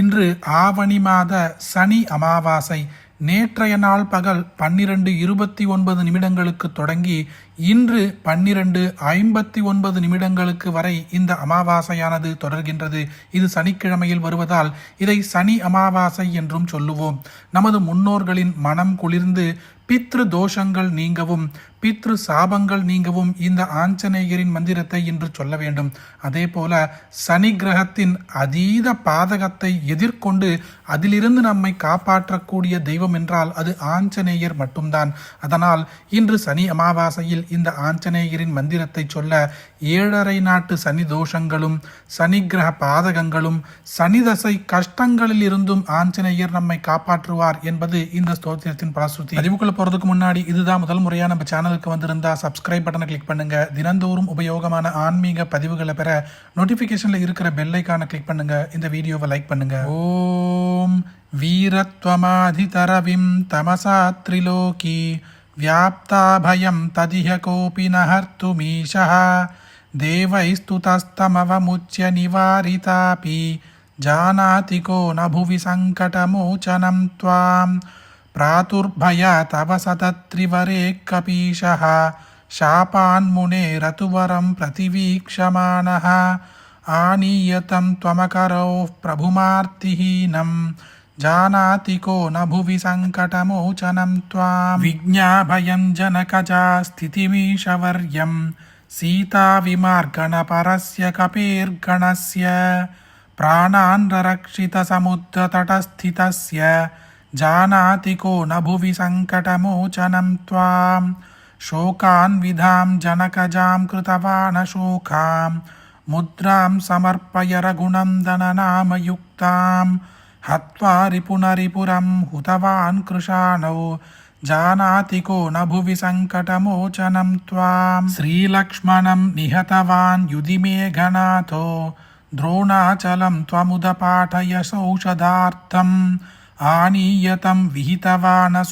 இன்று ஆவணி மாத சனி அமாவாசை. நேற்றைய நாள் பகல் பன்னிரண்டு இருபத்தி ஒன்பது நிமிடங்களுக்கு தொடங்கி இன்று பன்னிரண்டு ஐம்பத்தி ஒன்பது நிமிடங்களுக்கு வரை இந்த அமாவாசையானது தொடர்கின்றது. இது சனிக்கிழமையில் வருவதால் இதை சனி அமாவாசை என்றும் சொல்லுவோம். நமது முன்னோர்களின் மனம் குளிர்ந்து பித்ரு தோஷங்கள் நீங்கவும் பித்ரு சாபங்கள் நீங்கவும் இந்த ஆஞ்சநேயரின் மந்திரத்தை இன்று சொல்ல வேண்டும். அதே போல சனி கிரகத்தின் அதீத பாதகத்தை எதிர்கொண்டு அதிலிருந்து நம்மை காப்பாற்றக்கூடிய தெய்வம் என்றால் அது ஆஞ்சநேயர் மட்டும்தான். அதனால் இன்று சனி அமாவாசையில் இந்த ஆஞ்சநேயரின் மந்திரத்தை சொல்ல ஏழரை நாட்டு சனி தோஷங்களும் சனி கிரக பாதகங்களும் சனிதசை கஷ்டங்களில் இருந்தும் ஆஞ்சநேயர் நம்மை காப்பாற்றுவார் என்பது இந்த ஸ்தோத்திரத்தின் பிரசுத்தி அறிவுக்குள்ள போறதுக்கு முன்னாடி இதுதான் முதல் முறையா நம்ம சேனலுக்கு வந்திருந்தா சப்ஸ்கிரைப் பட்டனை கிளிக் பண்ணுங்க. தினந்தோறும் உபயோகமான ஆன்மீக பதிவுகளை பெற நோட்டிபிகேஷன்ல இருக்கிற பெல்லைக்கான கிளிக் பண்ணுங்க. இந்த வீடியோவை லைக் பண்ணுங்க. ஓம் வீரத்வமாதிதரவிம் தமசா திரிலோகி. व्याप्ताभयं तदिह कोऽपि न हर्तुमीशः। देवैस्तुतस्तमवमुच्य निवारितापि जानाति को न भुवि सङ्कटमोचनं त्वां। प्रातुर्भय तव सतत्रिवरे कपीशः शापान्मुनेरतुवरं प्रतिवीक्षमाणः। आनीयतं त्वमकरोः प्रभुमार्तिहीनम् జానాతి కో నభువి సంకటమోచనం త్వాం విజ్ఞాభయం జనకజా స్థితిమీశవర్యం సీతా విమార్గణ పరస్య కపేర్గణస్య ప్రాణాన్రరక్షిత సముద్రతటస్థితస్య జానాతి కో నభువి సంకటమోచనం త్వాం శోకాన్ విధాం జనకజాం కృతవానశోకాం ముద్రాం సమర్పయ రఘునందననామయుక్తాం हत्वा रिपुनरिपुरं हुतवान् कृशानौ। जानाति को न भुवि सङ्कटमोचनं त्वां श्रीलक्ष्मणं निहतवान् युधि मेघनाथो द्रोणाचलं त्वमुदपाठय सौषधार्थम् आनीयतं विहितवान्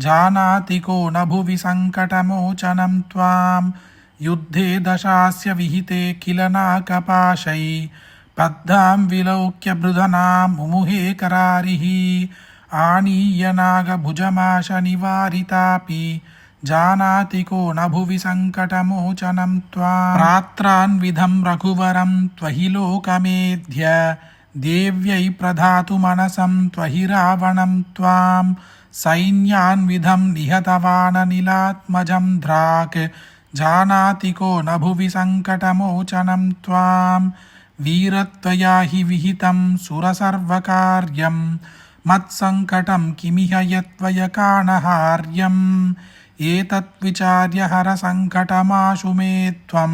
जानाति को न भुवि सङ्कटमोचनं त्वां युद्धे दशास्य विहिते किल नाकपाशै। పద్దాం విలౌక్య బృధనాం ముముహే కరారిహి ఆనీయ నాగభుజమాశ నివారితాపి జానాతి కో నభువి సంకటమోచనం త్వాత్రాన్విధం రఘువరం త్వహి లోకమేధ్య దేవ్యై ప్రధాతు మనసం త్వహి రావణం త్వాం సైన్యాన్విధం నిహతవాననిలాత్మజం ధ్రాక్ జానాతి కో నభువి సంకటమోచనం త్వాం वीरत्वया हि विहितं सुरसर्वकार्यं। मत्सङ्कटं किमिह यत्त्वयकाणहार्यम् एतद्विचार्य हरसङ्कटमाशु मे त्वं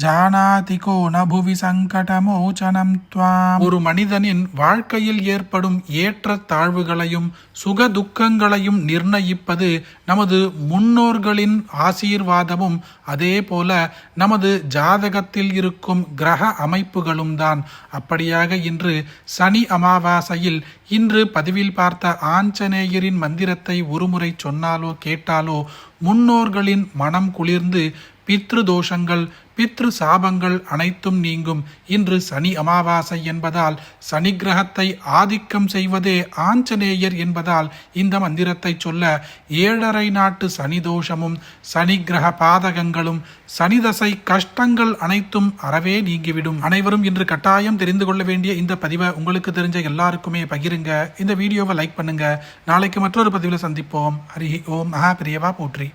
ஜானாதி கோ நபுவி சங்கடமோச்சனம் துவாம். ஒரு மனிதனின் வாழ்க்கையில் ஏற்படும் ஏற்ற தாழ்வுகளையும் சுக துக்கங்களையும் நிர்ணயிப்பது நமது முன்னோர்களின் ஆசீர்வாதமும் அதே போல நமது ஜாதகத்தில் இருக்கும் கிரக அமைப்புகளும் தான். அப்படியாக இன்று சனி அமாவாசையில் இன்று பதிவில் பார்த்த ஆஞ்சநேயரின் மந்திரத்தை ஒருமுறை சொன்னாலோ கேட்டாலோ முன்னோர்களின் மனம் குளிர்ந்து பித்ரு தோஷங்கள் பித்ரு சாபங்கள் அனைத்தும் நீங்கும். இன்று சனி அமாவாசை என்பதால் சனி கிரகத்தை ஆதிக்கம் செய்வதே ஆஞ்சநேயர் என்பதால் இந்த மந்திரத்தை சொல்ல ஏழரை நாட்டு சனி தோஷமும் சனி கிரக பாதகங்களும் சனிதசை கஷ்டங்கள் அனைத்தும் அறவே நீங்கிவிடும். அனைவரும் இன்று கட்டாயம் தெரிந்து கொள்ள வேண்டிய இந்த பதிவை உங்களுக்கு தெரிஞ்ச எல்லாருக்குமே பகிருங்க. இந்த வீடியோவை லைக் பண்ணுங்க. நாளைக்கு மற்றொரு பதிவில் சந்திப்போம். ஹரி ஓம். மகா பிரியவா போற்றி.